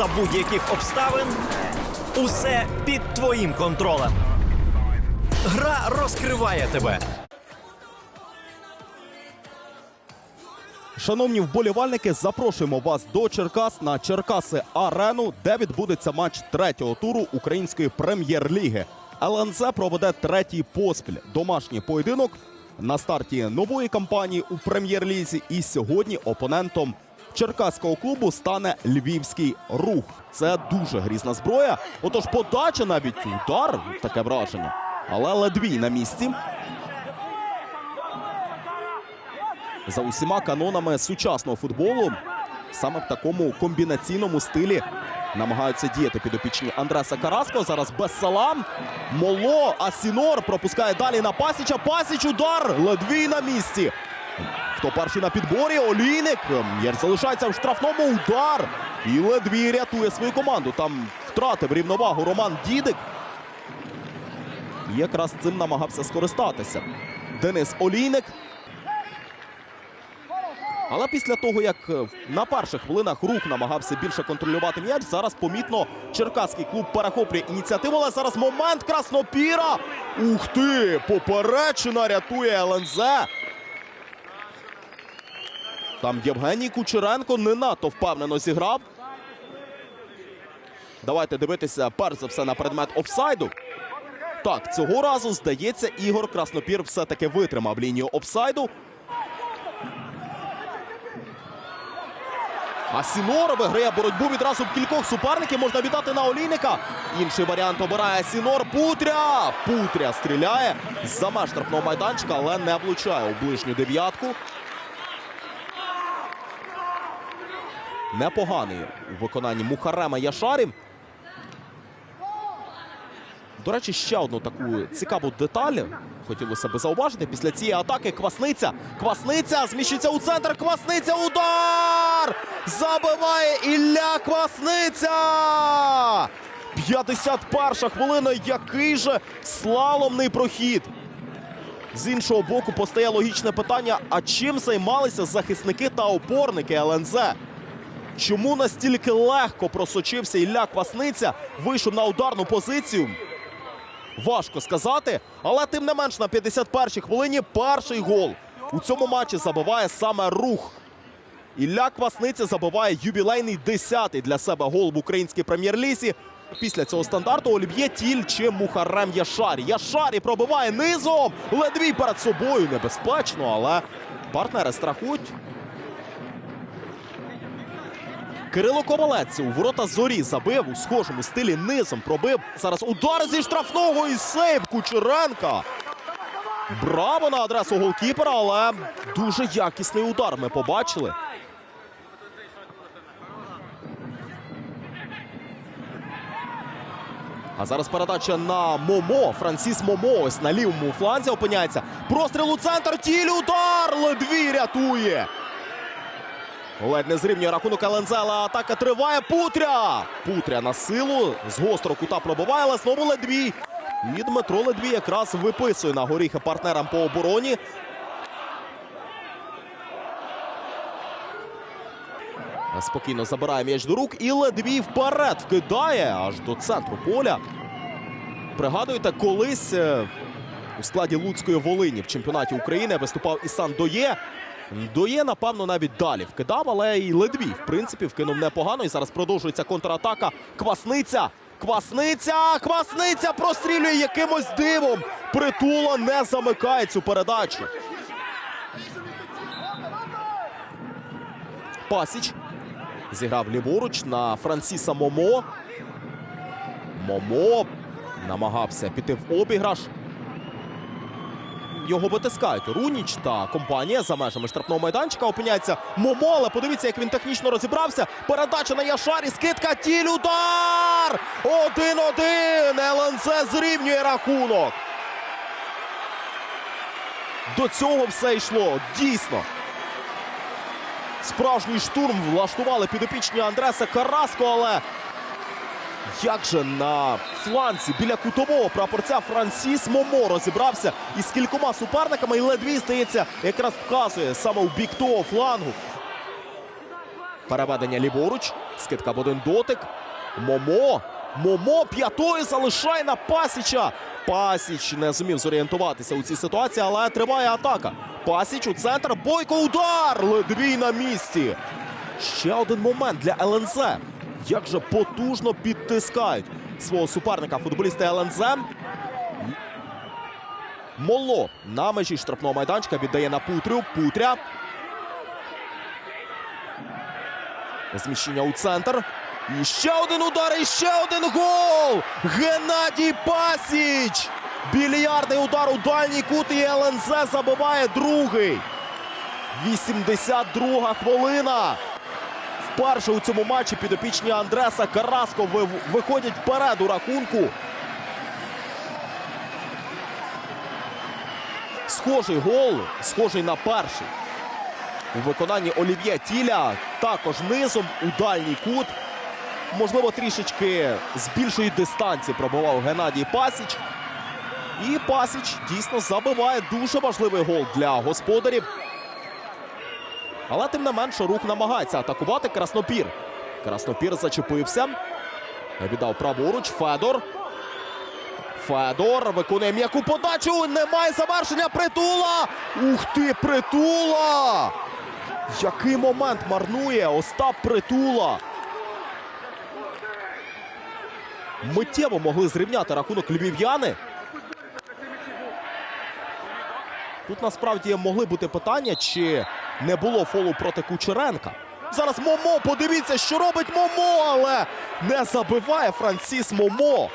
за будь-яких обставин. Усе під твоїм контролем. Гра розкриває тебе. Шановні вболівальники, запрошуємо вас до Черкас на Черкаси Арену, де відбудеться матч третього туру української прем'єр-ліги. ЛНЗ проведе третій поспіль домашній поєдинок на старті нової кампанії у прем'єр-лізі. І сьогодні опонентом черкаського клубу стане львівський рух. Це дуже грізна зброя. Отож, подача навіть удар, таке враження. Але ледвій на місці. за усіма канонами сучасного футболу. Саме в такому комбінаційному стилі намагаються діяти підопічні Андреса Караско. Зараз без салам. Моло, Асінор пропускає далі на Пасіча. Пасіч удар. Ледвій на місці. Хто перший на підборі? Олійник. М'яч залишається в штрафному удар. І Ледвій рятує свою команду. Там втратив рівновагу Роман Дідик. І якраз цим намагався скористатися. Денис Олійник. Але після того, як на перших хвилинах рух намагався більше контролювати м'яч, зараз помітно черкаський клуб перехоплює ініціативу. Але зараз момент Краснопіра. Ух ти! Поперечина рятує ЛНЗ. Там Євгеній Кучеренко не надто впевнено зіграв. Давайте дивитися перш за все на предмет офсайду. Так, цього разу здається, Ігор Краснопір все-таки витримав лінію офсайду. А Сінор виграє боротьбу відразу в кількох суперників. Можна віддати на Олійника. Інший варіант обирає Сінор. Путря. Путря стріляє за меж штрафного майданчика, але не влучає у ближню дев'ятку. Непоганий у виконанні Мухарема Яшарі. До речі, ще одну таку цікаву деталь хотілося би зауважити. Після цієї атаки Квасниця. Квасниця зміщується у центр. Квасниця. Удар! Забиває Ілля Квасниця! 51 хвилина. Який же слаломний прохід. З іншого боку, постає логічне питання: а чим займалися захисники та опорники ЛНЗ? Чому настільки легко просочився Ілля Квасниця, вийшов на ударну позицію? Важко сказати, але тим не менш на 51-й хвилині перший гол у цьому матчі забиває саме рух. Ілля Квасниця забиває ювілейний 10-й для себе гол в українській прем'єр-лізі. Після цього стандарту Олів'є Тіль чи Мухарем Яшарі. Яшарі пробиває низом. Ледвій перед собою небезпечно, але партнери страхують. Кирило Ковалець у ворота зорі забив у схожому стилі низом пробив. Зараз удар зі штрафного і сейв Кучеренка. Браво на адресу голкіпера, але дуже якісний удар ми побачили. А зараз передача на Момо. Франсіс Момо ось на лівому фланзі опиняється. Простріл у центр. Тіль удар. Ледвій рятує. Ледь не зрівнює рахунок ЛНЗ, атака триває. Путря! Путря на силу. З гострого кута пробиває, але знову Ледвій. І Дмитро Ледвій якраз виписує на горіхи партнерам по обороні. Спокійно забирає м'яч до рук. І Ледвій вперед вкидає аж до центру поля. Пригадуєте, колись е, у складі Луцької Волині в чемпіонаті України виступав Ісан Доє. Доє, напевно, навіть далі вкидав, але і Ледвій, в принципі, вкинув непогано. І зараз продовжується контратака. Квасниця. Квасниця! Квасниця прострілює якимось дивом. Притула не замикає цю передачу. Пасіч зіграв ліворуч на Франсіса Момо. Момо намагався піти в обіграш. Його витискають Руніч та компанія за межами штрафного майданчика. Опиняється Момо, але подивіться, як він технічно розібрався. Передача на Яшарі. Скидка тіль удар! Один-один. ЛНЦ зрівнює рахунок. До цього все йшло. Дійсно. Справжній штурм влаштували підопічні Андреса Караско, але як же на фланці біля кутового прапорця Франсіс Момо розібрався із кількома суперниками і ледві, здається, якраз вказує саме у бік того флангу. Переведення ліворуч. Скидка в один дотик. Момо. Момо п'ятою залишає на Пасіча. Пасіч не зумів зорієнтуватися у цій ситуації, але триває атака. Пасіч у центр. Бойко удар! Ледвій на місці. Ще один момент для ЛНЗ. Як же потужно підтискають свого суперника футболісти ЛНЗ. Моло на межі штрафного майданчика віддає на Путрю. Путря. Зміщення у центр. І ще один удар, і ще один гол! Геннадій Пасіч! Більярдний удар у дальній кут і ЛНЗ забиває другий. 82 хвилина. Вперше у цьому матчі підопічні Андреса Караско виходять вперед у рахунку. Схожий гол, схожий на перший. У виконанні Олів'є Тіля також низом у дальній кут. Можливо, трішечки з більшої дистанції пробивав Геннадій Пасіч. І Пасіч дійсно забиває дуже важливий гол для господарів. Але тим не менше рух намагається атакувати Краснопір. Краснопір зачепився. Віддав праворуч. Федор. Федор виконує м'яку подачу. Немає завершення. Притула. Ух ти, притула! Який момент марнує Остап Притула. Миттєво могли зрівняти рахунок львів'яни. Тут насправді могли бути питання, чи не було фолу проти Кучеренка. Зараз Момо, подивіться, що робить Момо, але не забиває Франсіс Момо.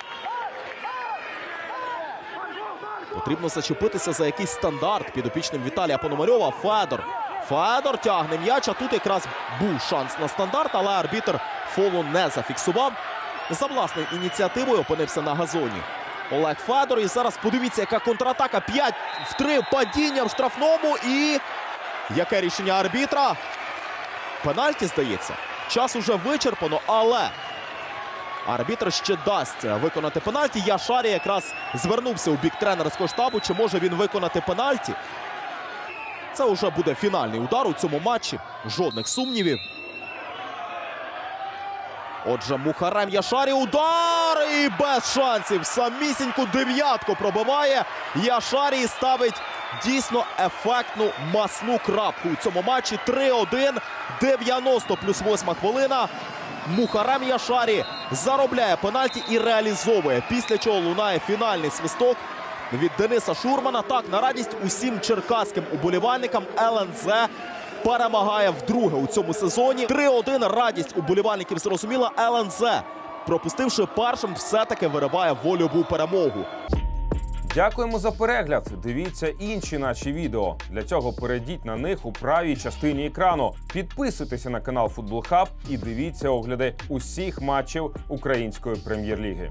Потрібно зачепитися за якийсь стандарт підопічним Віталія Пономарьова. Федор. Федор тягне м'яч, а тут якраз був шанс на стандарт, але арбітр фолу не зафіксував. За власною ініціативою опинився на газоні. Олег Федор. І зараз подивіться, яка контратака. 5 в 3 падіння в штрафному. І яке рішення арбітра? Пенальті, здається. Час уже вичерпано, але арбітр ще дасть виконати пенальті. Яшарі якраз звернувся у бік тренерського штабу. Чи може він виконати пенальті? Це вже буде фінальний удар у цьому матчі. Жодних сумнівів. Отже, Мухарем Яшарі удар і без шансів. Самісіньку дев'ятку пробиває. Яшарі ставить дійсно ефектну масну крапку у цьому матчі. 3-1, 90 плюс 8 хвилина. Мухарем Яшарі заробляє пенальті і реалізовує. Після чого лунає фінальний свисток від Дениса Шурмана. Так, на радість усім черкаським уболівальникам ЛНЗ перемагає вдруге у цьому сезоні. 3-1 радість уболівальників зрозуміла ЛНЗ. Пропустивши першим, все-таки вириває вольову перемогу. Дякуємо за перегляд. Дивіться інші наші відео. Для цього перейдіть на них у правій частині екрану. Підписуйтеся на канал Футбол Хаб і дивіться огляди усіх матчів української прем'єр-ліги.